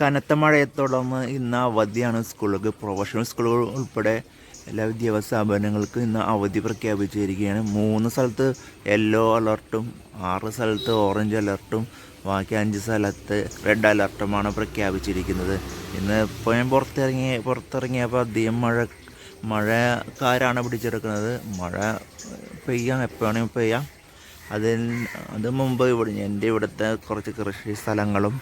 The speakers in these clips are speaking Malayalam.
കനത്ത മഴയെ തുടർന്ന് ഇന്ന് അവധിയാണ് സ്കൂളുകൾക്ക് പ്രൊഫഷണൽ സ്കൂളുകൾ ഉൾപ്പെടെ എല്ലാ വിദ്യാഭ്യാസ സ്ഥാപനങ്ങൾക്കും ഇന്ന് അവധി പ്രഖ്യാപിച്ചിരിക്കുകയാണ്. മൂന്ന് സ്ഥലത്ത് യെല്ലോ അലർട്ടും ആറ് സ്ഥലത്ത് ഓറഞ്ച് അലർട്ടും ബാക്കി അഞ്ച് സ്ഥലത്ത് റെഡ് അലർട്ടുമാണ് പ്രഖ്യാപിച്ചിരിക്കുന്നത്. ഇന്ന് ഇപ്പോൾ ഞാൻ പുറത്തിറങ്ങി പുറത്തിറങ്ങിയപ്പോൾ അധികം മഴ മഴക്കാരാണ് പിടിച്ചെടുക്കുന്നത്. മഴ പെയ്യാം എപ്പോഴാണെങ്കിൽ പെയ്യാം. അതിൽ അത് മുമ്പ് ഇവിടെ എന്റെ ഇവിടുത്തെ കുറച്ച് കൃഷി സ്ഥലങ്ങളും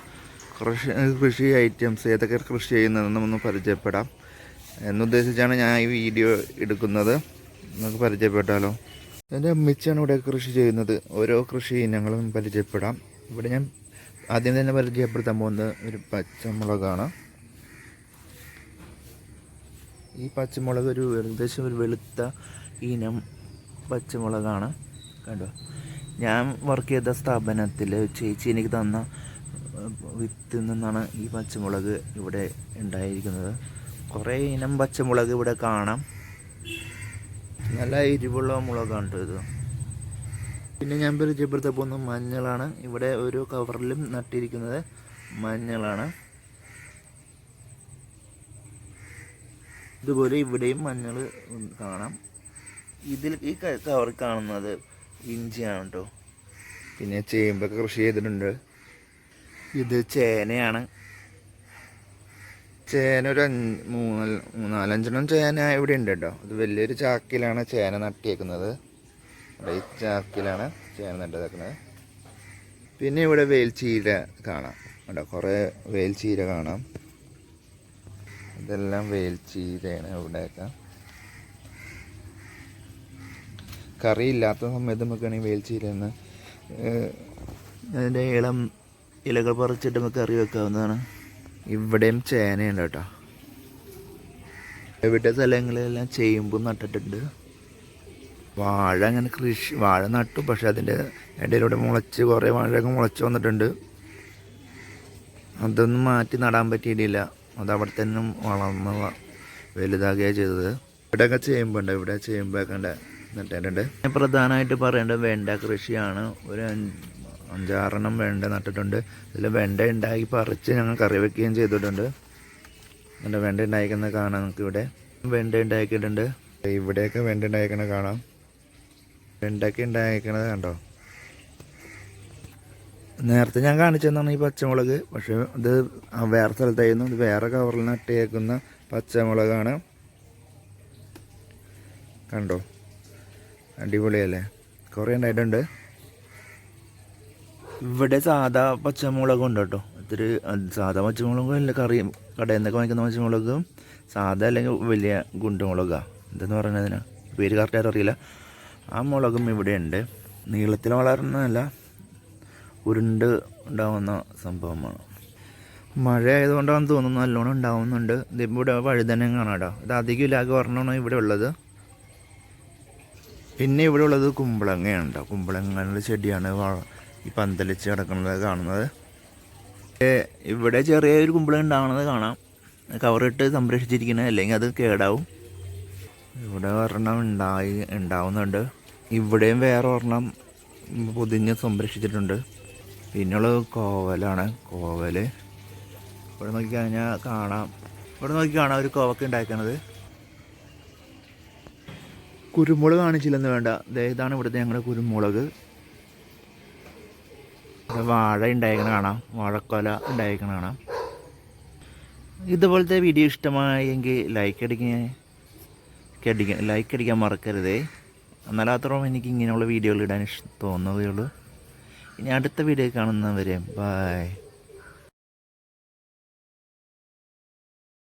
കൃഷി കൃഷി ഐറ്റംസ് ഏതൊക്കെ കൃഷി ചെയ്യുന്നതെന്ന് ഒന്ന് പരിചയപ്പെടാം. എന്നുദ്ദേശിച്ചാണ് ഞാൻ ഈ വീഡിയോ എടുക്കുന്നത്. നമുക്ക് പരിചയപ്പെട്ടാലോ? എന്റെ അമ്മച്ചിയാണ് ഇവിടെ കൃഷി ചെയ്യുന്നത് ഓരോ കൃഷി ഇനങ്ങളും പരിചയപ്പെടാം. ഇവിടെ ഞാൻ ആദ്യം തന്നെ പരിചയപ്പെടുത്താൻ പോകുന്നത് ഒരു പച്ചമുളകാണ്. ഈ പച്ചമുളക് ഒരു ഏകദേശം ഒരു വെളുത്ത ഇനം പച്ചമുളകാണ്. കണ്ടോ? ഞാൻ വർക്ക് ചെയ്ത സ്ഥാപനത്തിൽ ചേച്ചി എനിക്ക് തന്ന വിത്തിൽ നിന്നാണ് ഈ പച്ചമുളക് ഇവിടെ ഉണ്ടായിരിക്കുന്നത്. കുറേ ഇനം പച്ചമുളക് ഇവിടെ കാണാം. നല്ല എരിവുള്ള മുളകാണ് ഇത്. പിന്നെ ഞാൻ പരിചയപ്പെടുത്താൻ പോകുന്ന മഞ്ഞളാണ്. ഇവിടെ ഒരു കവറിലും നട്ടിരിക്കുന്നത് മഞ്ഞളാണ്. ഇതുപോലെ ഇവിടെയും മഞ്ഞൾ കാണാം. ഇതിൽ ഈ കവർ കാണുന്നത് ഇഞ്ചിയാണ് കേട്ടോ പിന്നെ ചേമ്പൊക്കെ കൃഷി ചെയ്തിട്ടുണ്ട്. ഇത് ചേനയാണ്. ചേന ഒരു അഞ്ച് മൂന്ന് മൂന്നാലഞ്ചെണ്ണം ചേന ഇവിടെ ഉണ്ട് കേട്ടോ. ഇത് വലിയൊരു ചാക്കിലാണ് ചേന നട്ടിയേക്കുന്നത്. ഈ ചാക്കിലാണ് ചേന നട്ടതേക്കുന്നത് പിന്നെ ഇവിടെ വേൽച്ചീര കാണാം കേട്ടോ. കുറേ വേൽച്ചീര കാണാം. ഇതെല്ലാം വേൽച്ചീരയാണ് ഇവിടെയൊക്കെ. കറി ഇല്ലാത്ത സമയത്ത് നമുക്കാണെങ്കിൽ വേൽച്ചീര എന്ന് അതിന്റെ ഇളം ഇലകൾ പറിച്ചിട്ട് നമുക്ക് കറി വെക്കാവുന്നതാണ്. ഇവിടെയും ചേനയുണ്ട് കേട്ടോ. ഇവിടെ സ്ഥലങ്ങളിലെല്ലാം ചേമ്പ് നട്ടിട്ടുണ്ട്. വാഴ അങ്ങനെ കൃഷി വാഴ നട്ടു പക്ഷെ അതിന്റെ ഇടയിലൂടെ മുളച്ച് കുറേ വാഴയൊക്കെ മുളച്ച് വന്നിട്ടുണ്ട്. അതൊന്നും മാറ്റി നടാൻ പറ്റിയിട്ടില്ല. അത് അവിടെ തന്നെ വളർന്ന് വലുതാകുകയാണ് ചെയ്തത്. ഇവിടെയൊക്കെ ചേമ്പുണ്ട് ഇവിടെ ചേമ്പൊക്കെ ഉണ്ട് നട്ടിട്ടുണ്ട്. പ്രധാനമായിട്ട് പറയേണ്ടത് വെണ്ട കൃഷിയാണ്. ഒരു അഞ്ചാറെണ്ണം വെണ്ട നട്ടിട്ടുണ്ട്. ഇതിൽ വെണ്ട ഉണ്ടാക്കി പറിച്ച് ഞങ്ങൾ കറി വെക്കുകയും ചെയ്തിട്ടുണ്ട്. എന്റെ വെണ്ട ഉണ്ടായിരിക്കുന്നത് കാണാം നമുക്ക് ഇവിടെ വെണ്ട ഉണ്ടാക്കിയിട്ടുണ്ട് ഇവിടെയൊക്കെ വെണ്ട ഉണ്ടായിരിക്കണത് കാണാം. വെണ്ടയ്ക്ക ഉണ്ടായിരിക്കണത് കണ്ടോ? നേരത്തെ ഞാൻ കാണിച്ചു തന്നാണ് ഈ പച്ചമുളക്. പക്ഷേ ഇത് വേറെ സ്ഥലത്തായിരുന്നു. ഇത് വേറെ കവറിൽ നട്ടിയേക്കുന്ന പച്ചമുളകാണ്. കണ്ടോ? അടിപൊളിയല്ലേ? കുറേ ഉണ്ടായിട്ടുണ്ട്. ഇവിടെ സാധാ പച്ചമുളകും ഉണ്ട് കേട്ടോ ഇത്തിരി സാധാ പച്ചമുളകും അല്ല കറി കടയിൽ നിന്നൊക്കെ വാങ്ങിക്കുന്ന പച്ചമുളകും സാധാ അല്ലെങ്കിൽ വലിയ ഗുണ്ടുമുളകാണ് എന്തെന്ന് പറയുന്നതിന് പേര് കറക്റ്റായിട്ട് അറിയില്ല. ആ മുളകും ഇവിടെ ഉണ്ട് നീളത്തിൽ വളരുന്നതല്ല ഉരുണ്ട് ഉണ്ടാവുന്ന സംഭവമാണ്. മഴ ആയതുകൊണ്ടാണെന്ന് തോന്നുന്നു നല്ലോണം ഉണ്ടാവുന്നുണ്ട്. ഇതിപ്പോൾ ഇവിടെ വഴുതനം കാണാടാ ഇത് അധികം ഇല്ലാതെ ഒരെണ്ണമാണ് ഇവിടെ ഉള്ളത്. പിന്നെ ഇവിടെ ഉള്ളത് കുമ്പളങ്ങയാണ് കേട്ടോ കുമ്പളങ്ങയുടെ ചെടിയാണ് വ- ഈ പന്തലിച്ച് കിടക്കുന്നത് കാണുന്നത്. ഇവിടെ ചെറിയൊരു കുമ്പളങ്ങ ഉണ്ടാകുന്നത് കാണാം. കവറിട്ട് സംരക്ഷിച്ചിരിക്കുന്നത് അല്ലെങ്കിൽ അത് കേടാവും. ഇവിടെ ഒരെണ്ണം ഉണ്ടായി ഉണ്ടാവുന്നുണ്ട്. ഇവിടെയും വേറെ ഒരെണ്ണം പൊതിഞ്ഞ് സംരക്ഷിച്ചിട്ടുണ്ട്. പിന്നെയുള്ളത് കോവലാണ് കോവൽ ഇവിടെ നോക്കി കഴിഞ്ഞാൽ കാണാം. ഇവിടെ നോക്കി കാണാം ഒരു കോവക്ക ഉണ്ടാക്കണത്. കുരുമുളക് കാണിച്ചില്ലെന്ന് വേണ്ട. ഇതാണ് ഇവിടുത്തെ ഞങ്ങളുടെ കുരുമുളക്. വാഴ ഉണ്ടായിരിക്കണ കാണാം. വാഴക്കൊല ഉണ്ടായിരിക്കണ കാണാം. ഇതുപോലത്തെ വീഡിയോ ഇഷ്ടമായെങ്കിൽ ലൈക്ക് അടിക്കാൻ അടിക്കാൻ ലൈക്ക് അടിക്കാൻ മറക്കരുതേ. എന്നാലാത്രം എനിക്ക് ഇങ്ങനെയുള്ള വീഡിയോകൾ ഇടാൻ തോന്നുകയുള്ളൂ ഇനി അടുത്ത വീഡിയോ കാണുന്നവരെ ബായ്